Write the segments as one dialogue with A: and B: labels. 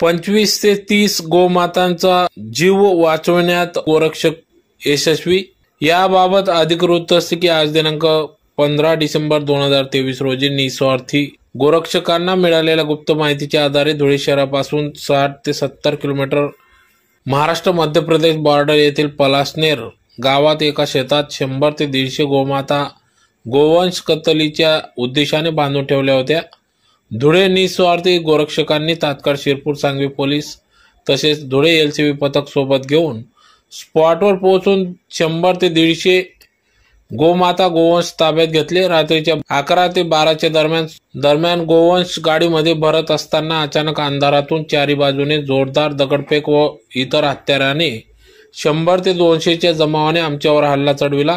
A: पंचवीस ते तीस गोमातांचा जीव वाचवण्यात गोरक्षक यशस्वी. याबाबत अधिक वृत्त असते की आज दिनांक पंधरा डिसेंबर दोन हजार तेवीस रोजी निस्वार्थी गोरक्षकांना मिळालेल्या गुप्त माहितीच्या आधारे धुळे शहरापासून साठ ते सत्तर किलोमीटर महाराष्ट्र मध्य प्रदेश बॉर्डर येथील पलासनेर गावात एका शेतात शंभर ते दीडशे गोमाता गोवंश कत्तलीच्या उद्देशाने बांधून ठेवल्या होत्या. धुळे निस्वार्थी गोरक्षकांनी तात्काळ शिरपूर सांगवी पोलीस तसेच धुळे एलसीबी पथक सोबत घेऊन स्पॉटवर पोहोचून शंभर ते दीडशे गोमाता गोवंश ताब्यात घेतले. रात्रीच्या अकरा ते बाराच्या दरम्यान दरम्यान गोवंश गाडीमध्ये भरत असताना अचानक अंधारातून चारी बाजूने जोरदार दगडफेक व इतर हत्याराने शंभर ते दोनशेच्या जमावाने आमच्यावर हल्ला चढविला.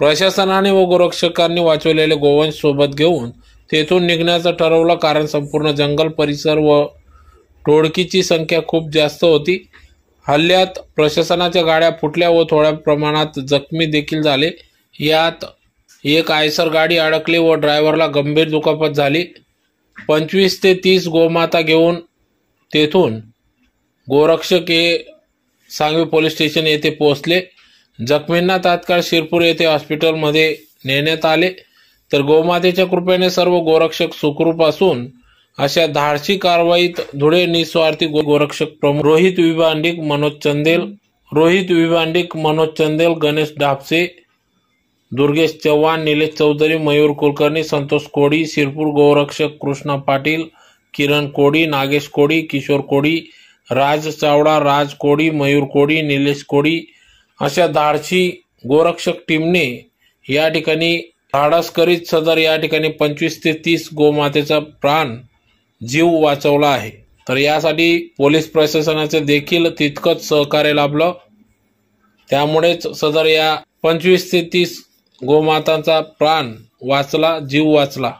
A: प्रशासनाने व गोरक्षकांनी वाचवलेले गोवंश सोबत घेऊन तेथून निघण्याचं ठरवलं कारण संपूर्ण जंगल परिसर व टोळकीची संख्या खूप जास्त होती. हल्ल्यात प्रशासनाच्या गाड्या फुटल्या व थोड्या प्रमाणात जखमी देखील झाले. यात एक आयसर गाडी अडकली व ड्रायव्हरला गंभीर दुखापत झाली. पंचवीस ते तीस गोमाता घेऊन तेथून गोरक्षक हे सांगवी पोलीस स्टेशन येथे पोहोचले. जखमींना तात्काळ शिरपूर येथे हॉस्पिटलमध्ये नेण्यात आले. तर गोमातेच्या कृपेने सर्व गोरक्षक सुखरूप असून अशा धाडशी कारवाईत धुळे निस्वार्थी गोरक्षक प्रमुख रोहित विभांडिक मनोज चंदेल रोहित विभांडिक मनोज चंदेल गणेश डापसे दुर्गेश चव्हाण निलेश चौधरी मयूर कुलकर्णी संतोष कोडी शिरपूर गोरक्षक कृष्णा पाटील किरण कोडी नागेश कोडी किशोर कोडी राज चावडा राज कोडी मयूर कोडी निलेश कोडी अशा धाडशी गोरक्षक टीमने या ठिकाणी धाडस करीत सदर या ठिकाणी पंचवीस ते तीस गोमातेचा प्राण जीव वाचवला आहे. तर यासाठी पोलीस प्रशासनाचे देखील तितकंच सहकार्य लाभलं. त्यामुळेच सदर या पंचवीस ते तीस गोमातांचा प्राण वाचला जीव वाचला.